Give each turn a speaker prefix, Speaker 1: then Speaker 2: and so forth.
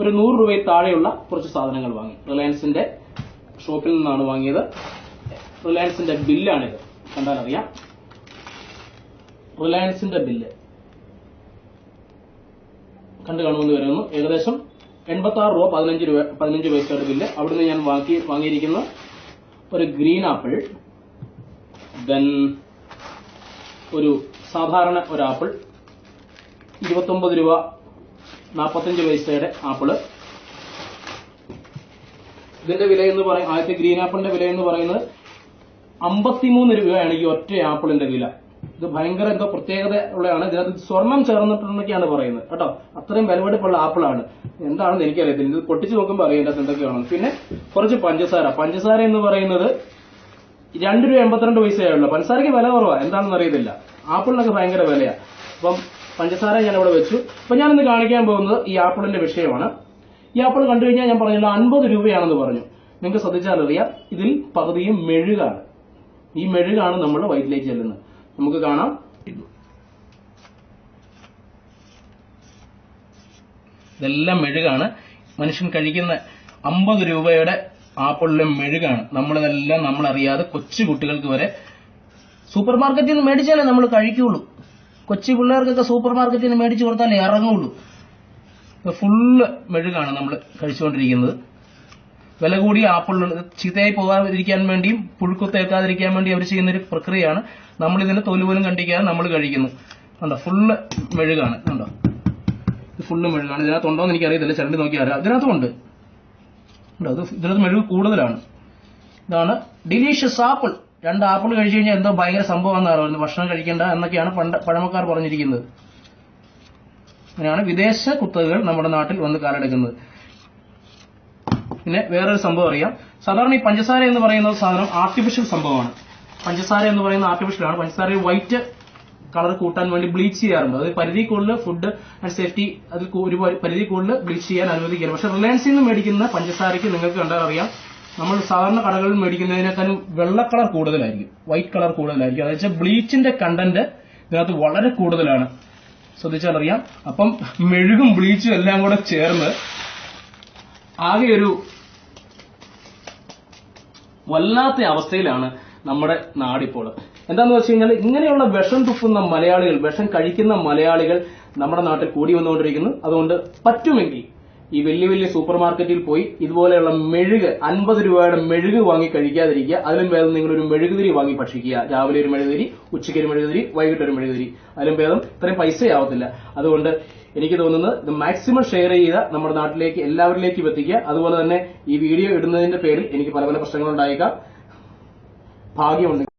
Speaker 1: ഒരു നൂറ് രൂപയിൽ താഴെയുള്ള കുറച്ച് സാധനങ്ങൾ വാങ്ങി. റിലയൻസിന്റെ ഷോപ്പിൽ നിന്നാണ് വാങ്ങിയത്. റിലയൻസിന്റെ ബില്ലാണിത്. കണ്ടാൽ അറിയാം റിലയൻസിന്റെ ബില്ല്. കണ്ടു കാണുമെന്ന് വരുന്നു ഏകദേശം എൺപത്തി ആറ് രൂപ പതിനഞ്ച് രൂപ പതിനഞ്ച് പൈസയുടെ ബില്ല് അവിടുന്ന് ഞാൻ വാങ്ങി വാങ്ങിയിരിക്കുന്ന. ഒരു ഗ്രീൻ ആപ്പിൾ ദെൻ ഒരു സാധാരണ ഒരു ആപ്പിൾ. ഇരുപത്തൊമ്പത് രൂപ നാൽപ്പത്തഞ്ച് പൈസയുടെ ആപ്പിൾ. ഇതിന്റെ വില എന്ന് പറയും ആദ്യത്തെ ഗ്രീൻ ആപ്പിളിന്റെ വില എന്ന് പറയുന്നത് അമ്പത്തിമൂന്ന് രൂപയാണ് ഈ ഒറ്റ ആപ്പിളിന്റെ വില. ഇത് ഭയങ്കര എന്തോ പ്രത്യേകത ഉള്ളതാണ് ഇതിനകത്ത് സ്വർണം ചേർന്നിട്ടുണ്ടെന്നൊക്കെയാണ് പറയുന്നത് കേട്ടോ. അത്രയും വിലപിടിപ്പുള്ള ആപ്പിളാണ്. എന്താണെന്ന് എനിക്കറിയത്തില്ല. ഇത് പൊട്ടിച്ച് നോക്കുമ്പോൾ അറിയാം ഇതിനകത്ത് എന്തൊക്കെയാണ് പിന്നെ കുറച്ച് പഞ്ചസാര. പഞ്ചസാര എന്ന് പറയുന്നത് രണ്ട് രൂപ എൺപത്തിരണ്ട് പൈസയായുള്ളൂ പഞ്ചസാരയ്ക്ക് വില കുറവാണ് എന്താണെന്ന് അറിയത്തില്ല. ആപ്പിളിനൊക്കെ ഭയങ്കര വിലയാ. അപ്പം പഞ്ചസാര ഞാൻ ഇവിടെ വെച്ചു. അപ്പൊ ഞാനിന്ന് കാണിക്കാൻ പോകുന്നത് ഈ ആപ്പിളിന്റെ വിഷയമാണ്. ഈ ആപ്പിൾ കണ്ടു കഴിഞ്ഞാൽ ഞാൻ പറഞ്ഞല്ലോ അൻപത് രൂപയാണെന്ന് പറഞ്ഞു. നിങ്ങൾക്ക് ശ്രദ്ധിച്ചാലറിയാം ഇതിൽ പകുതിയും മെഴുകാണ്. ഈ മെഴുകാണ് നമ്മൾ വയറ്റിലേക്ക് ചെല്ലുന്നത്. നമുക്ക് കാണാം. ഇതെല്ലാം മെഴുകാണ്. മനുഷ്യൻ കഴിക്കുന്ന അമ്പത് രൂപയുടെ ആപ്പിളിലെ മെഴുകാണ്. നമ്മളിതെല്ലാം നമ്മളറിയാതെ കൊച്ചു കുട്ടികൾക്ക് വരെ സൂപ്പർ മാർക്കറ്റിൽ നിന്ന് മേടിച്ചാലേ നമ്മൾ കഴിക്കുള്ളൂ. കൊച്ചു പിള്ളേർക്കൊക്കെ സൂപ്പർ മാർക്കറ്റിൽ നിന്ന് മേടിച്ചു കൊടുത്താലേ ഇറങ്ങുള്ളൂ. ഫുള്ള് മെഴുകാണ് നമ്മൾ കഴിച്ചുകൊണ്ടിരിക്കുന്നത്. വില കൂടിയ ആപ്പിളുകൾ ചീത്തയായി പോകാതിരിക്കാൻ വേണ്ടിയും പുഴുക്കുത്തേക്കാതിരിക്കാൻ വേണ്ടി അവർ ചെയ്യുന്ന ഒരു പ്രക്രിയയാണ്. നമ്മൾ ഇതിന്റെ തൊലി പോലും കണ്ടിക്കാതെ നമ്മൾ കഴിക്കുന്നു. കണ്ടോ? ഫുള്ള് മെഴുകാണ്. കണ്ടോ? ഇത് ഫുള്ള് മെഴുകാണ്. ഇതിനകത്ത് ഉണ്ടോ എന്ന് എനിക്കറിയത്തില്ല. ചരണ്ടി നോക്കിയാൽ അറിയാം ഇതിനകത്തും ഉണ്ട് അത് ഇതിനകത്ത് മെഴുക് കൂടുതലാണ്. ഇതാണ് ഡിലീഷ്യസ് ആപ്പിൾ രണ്ട് ആപ്പിൾ കഴിച്ചു കഴിഞ്ഞാൽ എന്തോ ഭയങ്കര സംഭവമാണെന്ന് പറയുന്നത് ഭക്ഷണം കഴിക്കേണ്ട എന്നൊക്കെയാണ് പണ്ട് പഴമക്കാർ പറഞ്ഞിരിക്കുന്നത്. അങ്ങനെയാണ് വിദേശ കുത്തകകൾ നമ്മുടെ നാട്ടിൽ വന്ന് കാലെടുക്കുന്നത്. പിന്നെ വേറൊരു സംഭവം അറിയാം. സാധാരണ ഈ പഞ്ചസാര എന്ന് പറയുന്ന സാധനം ആർട്ടിഫിഷ്യൽ സംഭവമാണ്. പഞ്ചസാര എന്ന് പറയുന്ന ആർട്ടിഫിഷ്യൽ ആണ്. പഞ്ചസാര വൈറ്റ് കളർ കൂട്ടാൻ വേണ്ടി ബ്ലീച്ച് ചെയ്യാറുണ്ട്. അത് പരിധി കൂടുതൽ ഫുഡ് ആൻഡ് സേഫ്റ്റി അതിൽ ഒരു പരിധി കൂടുതൽ ബ്ലീച്ച് ചെയ്യാൻ അനുവദിക്കില്ല. പക്ഷെ റിലയൻസിൽ നിന്ന് മേടിക്കുന്ന പഞ്ചസാരയ്ക്ക് നിങ്ങൾക്ക് കണ്ടാൽ അറിയാം. നമ്മൾ സാധാരണ കടകളിൽ മേടിക്കുന്നതിനേക്കാളും വെള്ള കളർ കൂടുതലായിരിക്കും. വൈറ്റ് കളർ കൂടുതലായിരിക്കും. അതെന്ന് വെച്ചാൽ ബ്ലീച്ചിന്റെ കണ്ടന്റ് ഇതിനകത്ത് വളരെ കൂടുതലാണ്. ശ്രദ്ധിച്ചാലറിയാം. അപ്പം മെഴുകും ബ്ലീച്ചും എല്ലാം കൂടെ ചേർന്ന് ആകെ ഒരു വല്ലാത്ത അവസ്ഥയിലാണ് നമ്മുടെ നാടിപ്പോൾ. എന്താന്ന് വെച്ച് കഴിഞ്ഞാൽ ഇങ്ങനെയുള്ള വിഷം തുപ്പുന്ന മലയാളികൾ വിഷം കഴിക്കുന്ന മലയാളികൾ നമ്മുടെ നാട്ടിൽ കൂടി വന്നുകൊണ്ടിരിക്കുന്നു. അതുകൊണ്ട് പറ്റുമെങ്കിൽ ഈ വലിയ വലിയ സൂപ്പർ മാർക്കറ്റിൽ പോയി ഇതുപോലെയുള്ള മെഴുക് അൻപത് രൂപയുടെ മെഴുക് വാങ്ങി കഴിക്കാതിരിക്കുക. അതിലും ഭേദം നിങ്ങൾ ഒരു മെഴുകുതിരി വാങ്ങി ഭക്ഷിക്കുക. രാവിലെ ഒരു മെഴുകുതിരി ഉച്ചയ്ക്ക് ഒരു മെഴുകുതിരി വൈകിട്ട് ഒരു മെഴുകുതിരി. അതിലും ഭേദം ഇത്രയും പൈസയാവത്തില്ല അതുകൊണ്ട് എനിക്ക് തോന്നുന്നത് ഇത് മാക്സിമം ഷെയർ ചെയ്ത നമ്മുടെ നാട്ടിലേക്ക് എല്ലാവരിലേക്കും എത്തിക്കുക. അതുപോലെ തന്നെ ഈ വീഡിയോ ഇടുന്നതിന്റെ പേരിൽ എനിക്ക് പല പല പ്രശ്നങ്ങളുണ്ടായേക്കാം. ഭാഗ്യമുണ്ടെങ്കിൽ